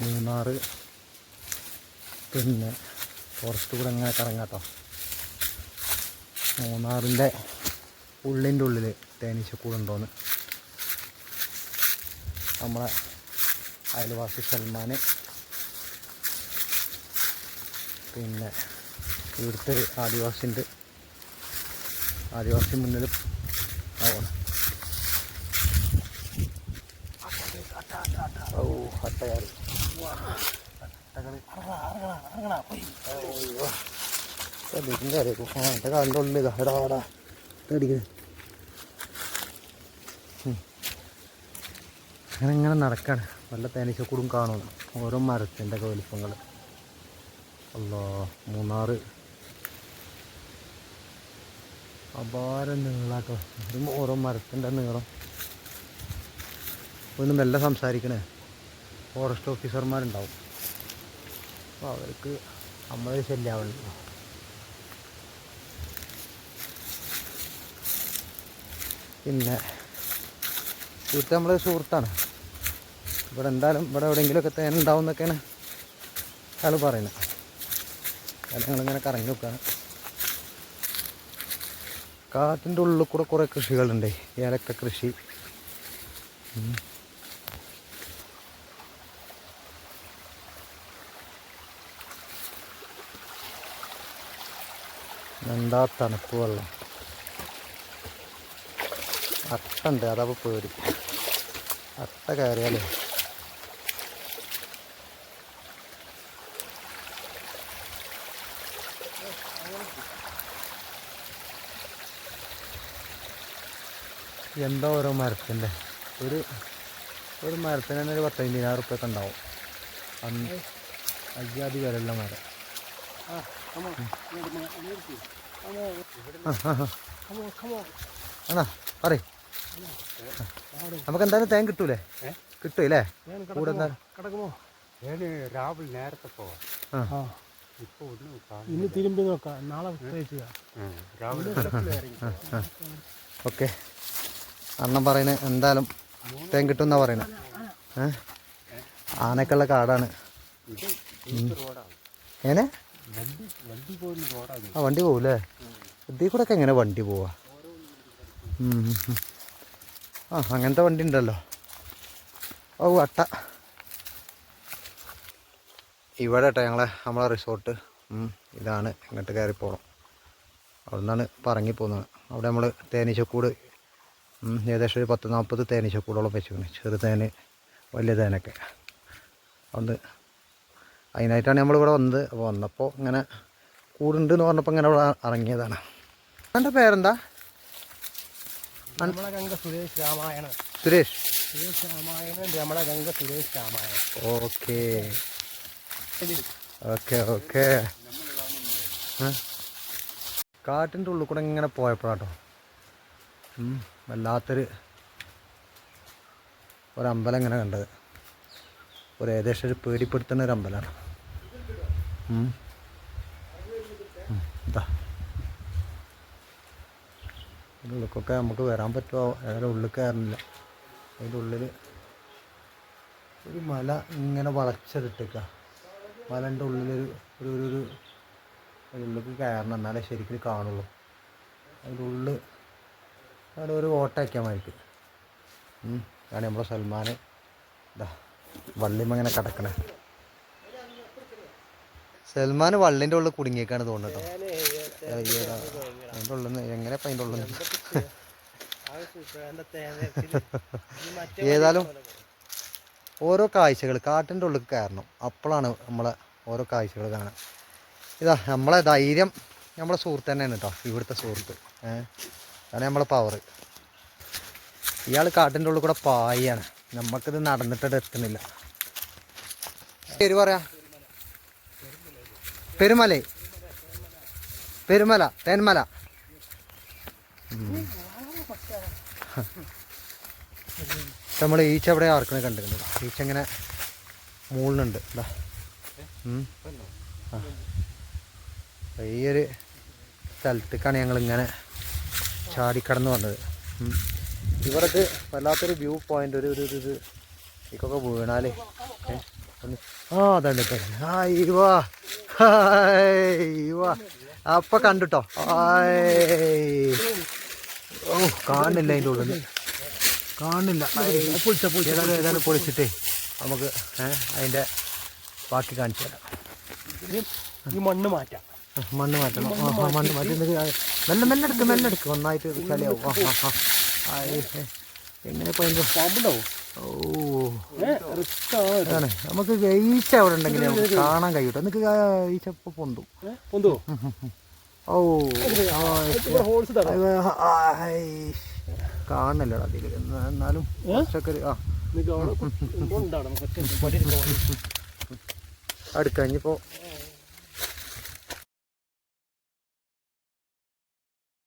മൂന്നാറ്. പിന്നെ ഫോറസ്റ്റ് കൂടെ ഇങ്ങനെ കറങ്ങാട്ടോ മൂന്നാറിന്റെ ഉള്ളിന്റെ ഉള്ളിൽ തേനീച്ചക്കൂടുണ്ടോന്ന് നമ്മളെ അയൽവാസി സൽമാൻ പിന്നെ ഇവിടുത്തെ ആദിവാസിന്റെ ആദിവാസി മുന്നിൽ ആവണം അടിക്കുന്നത് അങ്ങനെ ഇങ്ങനെ നടക്കാണ്. വല്ല തേനീച്ചക്കൂടും കാണും. ഓരോ മരത്തിന്റെ ഒക്കെ വലിപ്പങ്ങൾ അല്ലോ മൂന്നാറ്. അപാരം നീളാട്ടോ. ഓരോ മരത്തിന്റെ നീളം. ഒന്ന് മെല്ലെ സംസാരിക്കണേ. ഫോറസ്റ്റ് ഓഫീസർമാരുണ്ടാവും അപ്പോൾ അവർക്ക് നമ്മളെ ശല്യാവുള്ളൂ പിന്നെ സുഹൃത്ത് നമ്മളെ സുഹൃത്താണ്. ഇവിടെ എന്തായാലും ഇവിടെ എവിടെയെങ്കിലുമൊക്കെ തേൻ ഉണ്ടാവും എന്നൊക്കെയാണ് അയാൾ പറയുന്നത്. അയാൾ ഞങ്ങളിങ്ങനെ കറങ്ങി നോക്കുകയാണ് കാട്ടിന്റെ ഉള്ളിൽ കൂടെ കുറേ കൃഷികളുണ്ട്. ഏലക്ക കൃഷി. എന്താ തണുപ്പ് വെള്ളം. അട്ടുണ്ട് അതപ്പോൾ പേടി. അട്ട കയറിയാലേ. എന്താ ഓരോ മരത്തിന്റെ? ഒരു ഒരു മരത്തിന് തന്നെ ഒരു പത്തമ്പതിനായിരം റുപ്യൊക്കെ ഉണ്ടാവും. അന്ന് അയ്യാതി വിലയുള്ള മരം. ആ. ആണോ പറയ്. നമുക്ക് എന്തായാലും തേൻ കിട്ടൂലേ? കിട്ടൂലേ കൂടെ എന്തായാലും കിടക്കുമോ? ഏത് രാവിലെ നേരത്തെ പോവാം. ഇന്ന് തിരുമ്പി നോക്കാം. നാളെ ഓക്കെ. അണ്ണൻ പറയുന്നത് എന്തായാലും തേൻ കിട്ടുമെന്നാ പറയുന്നത്. ഏഹ് ആനക്കുള്ള കാടാണ്. റോഡാണ്. ആ വണ്ടി പോകൂലേ ഇതിൽ കൂടെ ഒക്കെ എങ്ങനെ വണ്ടി പോവാ. ആ അങ്ങനത്തെ വണ്ടി ഉണ്ടല്ലോ. ഓ അട്ട ഇവിടെ കേട്ടോ ഞങ്ങളെ നമ്മളെ റിസോർട്ട്. ഇതാണ്. ഇങ്ങോട്ട് കയറി പോകണം അവിടെ നിന്നാണ് പറങ്ങി പോകുന്നത് അവിടെ നമ്മൾ തേനീച്ചക്കൂട് ഉം, ഏകദേശം ഒരു പത്ത് നാൽപ്പത് തേനീച്ചക്കൂടോളം വെച്ചിരുന്നു ചെറു തേന് വലിയ തേനൊക്കെ. അതുകൊണ്ട് അതിനായിട്ടാണ് നമ്മളിവിടെ വന്നത്. അപ്പോൾ വന്നപ്പോൾ ഇങ്ങനെ കൂടുണ്ട് എന്ന് പറഞ്ഞപ്പോൾ ഇങ്ങനെ ഇവിടെ ഇറങ്ങിയതാണ്. എന്റെ പേരെന്താ? Suresh Ramayanan Suresh? Suresh Ramayanan Ramanaganga Suresh Ramayanan okay. Okay okay. കാട്ടിന്റെ ഉള്ളിൽ കൂടെ ഇങ്ങനെ പോയപ്പോഴാട്ടോ. വല്ലാത്തൊരു ഒരമ്പലം ഇങ്ങനെ കണ്ടത്. ഒരു ഏകദേശം ഒരു പേടിപ്പെടുത്തുന്ന ഒരു അമ്പലമാണ്. ഇതാ അതിന്റെ ഉള്ളിലേക്കൊക്കെ നമുക്ക് വരാൻ പറ്റുമോ? ഏതായാലും ഉള്ളിൽ കയറുന്നില്ല അതിന്റെ ഉള്ളിൽ ഒരു മല ഇങ്ങനെ വളച്ചെടുത്തേക്ക മലന്റെ ഉള്ളിലൊരു ഒരു ഒരു ഒരു ഉള്ളിലേക്ക് കയറണം. എന്നാലേ ശരിക്കും കാണുള്ളൂ. അതിന്റെ ഉള്ളിൽ അവിടെ ഒരു ഓട്ടയ്ക്കാൻ മാതിരിക്ക് ആണ് നമ്മളെ സൽമാൻ ഇതാ വള്ളിമ ഇങ്ങനെ കിടക്കണേ. സൽമാൻ വള്ളിന്റെ ഉള്ളിൽ കുടുങ്ങിയേക്കാണ് തോന്നുന്നു കേട്ടോ. ഉള്ളിൽ എങ്ങനെ അതിന്റെ ഉള്ളിൽ ഏതായാലും ഓരോ കാഴ്ചകൾ കാട്ടിന്റെ ഉള്ളിൽ കയറണം. അപ്പോഴാണ് നമ്മളെ ഓരോ കാഴ്ചകൾ കാണാൻ. ഇതാ നമ്മളെ ധൈര്യം നമ്മളെ സുഹൃത്ത് തന്നെയാണ് കേട്ടോ ഇവിടുത്തെ സുഹൃത്ത്. അതാണ് നമ്മളെ പവർ ഇയാൾ കാട്ടിന്റെ ഉള്ളിൽ കൂടെ പായാണ് നമുക്കിത് നടന്നിട്ട് എത്തുന്നില്ല. ശരി പറയാ. പെരുമല. പെരുമല തേന്മല നമ്മൾ ഈച്ച അവിടെ ആർക്കണേ കണ്ടിരുന്നത് ഈച്ച ഇങ്ങനെ മുകളിലുണ്ട്. അപ്പൊ ഈ ഒരു സ്ഥലത്തേക്കാണ് ഞങ്ങൾ ഇങ്ങനെ ചാടിക്കടന്ന് വന്നത്. ഇവർക്ക് വല്ലാത്തൊരു വ്യൂ പോയിന്റ് ഒരു ഒരു ഇത് ഇതൊക്കെ വീണാലേ. ആ അതാണ് ഹായ് വാ ഹായ് വാ അപ്പൊ കണ്ടിട്ടോ. ഹായ് ഓ കാണില്ല അതിന്റെ ഉള്ളിൽ കാണില്ല. ഏതായാലും ഏതായാലും പൊളിച്ചിട്ടേ നമുക്ക് അതിന്റെ ബാക്കി കാണിച്ചു തരാം. ഈ മണ്ണ് മാറ്റാം. മണ്ണ് മാറ്റണം. ആ ആ, മണ്ണ് മാറ്റി. മെല്ലെ മെല്ലെ എടുക്ക് മെല്ലെ എടുക്ക്. ഒന്നായിട്ട് കളിയാവും. ആ ആ ആ. എങ്ങനെ പോയി പാമ്പുണ്ടാവും? നമുക്ക് ഈച്ച അവിടെ ഉണ്ടെങ്കിൽ നമുക്ക് കാണാൻ കഴിയൂട്ടോ എനിക്ക് ഈച്ച ഇപ്പൊ പൊന്തു. പൊന്തു ഓ. കാണണല്ലോടാ അതിൽ എന്നാലും പച്ചക്കറി ആ. അടുക്ക ഇനിയിപ്പോ